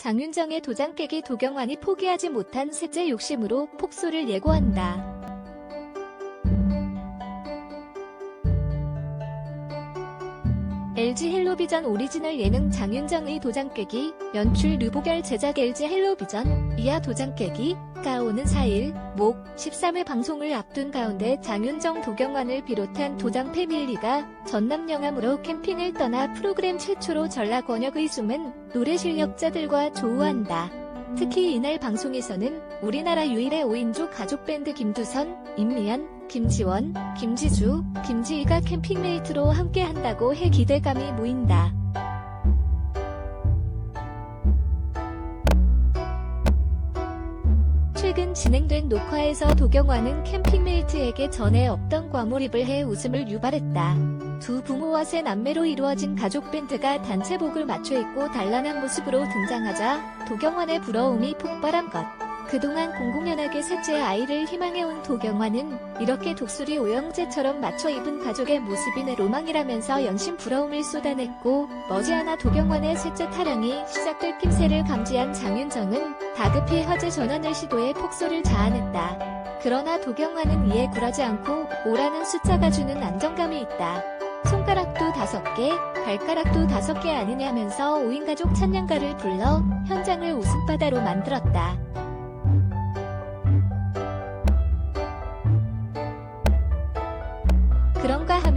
장윤정의 도장 깨기 도경환이 포기하지 못한 셋째 욕심으로 폭소를 예고한다. LG 헬로비전 오리지널 예능 장윤정의 도장 깨기, 연출 류보결 제작 LG 헬로비전, 이하 도장 깨기, 가 오는 4일, 목, 13회 방송을 앞둔 가운데 장윤정 도경환을 비롯한 도장 패밀리가 전남 영암으로 캠핑을 떠나 프로그램 최초로 전락 원역의 숨은 노래 실력자들과 조우한다. 특히 이날 방송에서는 우리나라 유일의 5인조 가족 밴드 김두선, 임미연, 김지원, 김지주, 김지희가 캠핑메이트로 함께 한다고 해 기대감이 모인다. 최근 진행된 녹화에서 도경화는 캠핑메이트에게 전에 없던 과몰입을 해 웃음을 유발했다. 두 부모와 세 남매로 이루어진 가족 밴드가 단체복을 맞춰 입고 단란한 모습으로 등장하자 도경환의 부러움이 폭발한 것. 그동안 공공연하게 셋째 아이를 희망해온 도경환은 이렇게 독수리 오영재처럼 맞춰 입은 가족의 모습이 내 로망이라면서 연신 부러움을 쏟아냈고 머지않아 도경환의 셋째 타령이 시작될 낌새를 감지한 장윤정은 다급히 화제 전환을 시도해 폭소를 자아냈다. 그러나 도경환은 이에 굴하지 않고 오라는 숫자가 주는 안정감이 있다. 손가락도 다섯 개, 발가락도 다섯 개 아니냐면서 5인 가족 찬양가를 불러 현장을 웃음바다로 만들었다.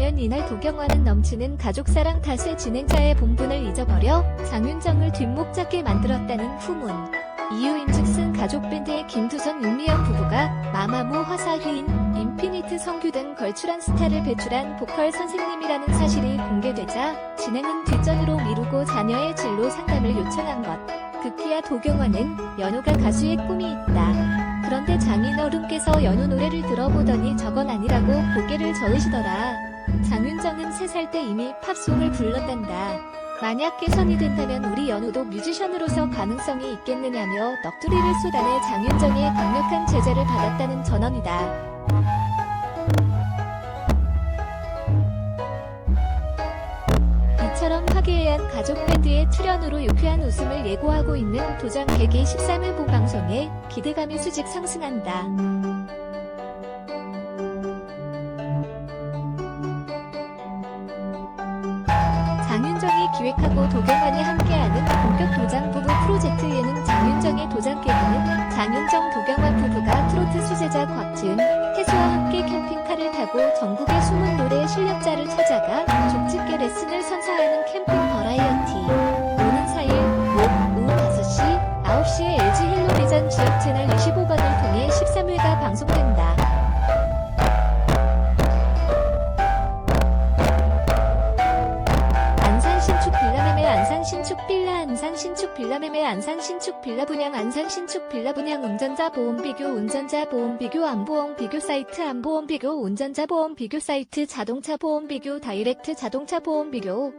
하면 이날 도경화는 넘치는 가족사랑 탓에 진행자의 본분을 잊어버려 장윤정을 뒷목 잡게 만들었다는 후문. 이유인즉슨 가족밴드의 김두선 윤미영 부부가 마마무 화사휘인 인피니트 성규 등 걸출한 스타를 배출한 보컬 선생님이라는 사실이 공개되자 진행은 뒷전으로 미루고 자녀의 진로 상담을 요청한 것. 극기야 도경화는 연우가 가수의 꿈이 있다. 그런데 장인 어른께서 연우 노래를 들어보더니 저건 아니라고 고개를 저으시더라. 장윤정은 3살 때 이미 팝송을 불렀단다. 만약 개선이 된다면 우리 연우도 뮤지션으로서 가능성이 있겠느냐며 넋두리를 쏟아내 장윤정의 강력한 제재를 받았다는 전언이다. 이처럼 화기애애한 가족 밴드의 출연으로 유쾌한 웃음을 예고하고 있는 개기 13일 본방송에 기대감이 수직 상승한다. 기획하고 도경환이 함께하는 본격 도장 부부 프로젝트 예능 장윤정의 도장 깨기는 장윤정 도경환 부부가 트로트 수제자 곽지은, 태수와 함께 캠핑카를 타고 전국의 숨은 신축 빌라 안산 신축 빌라 매매 안산 신축 빌라 분양 안산 신축 빌라 분양 운전자 보험 비교 운전자 보험 비교 안보험 비교 사이트 안보험 비교 운전자 보험 비교 사이트 자동차 보험 비교 다이렉트 자동차 보험 비교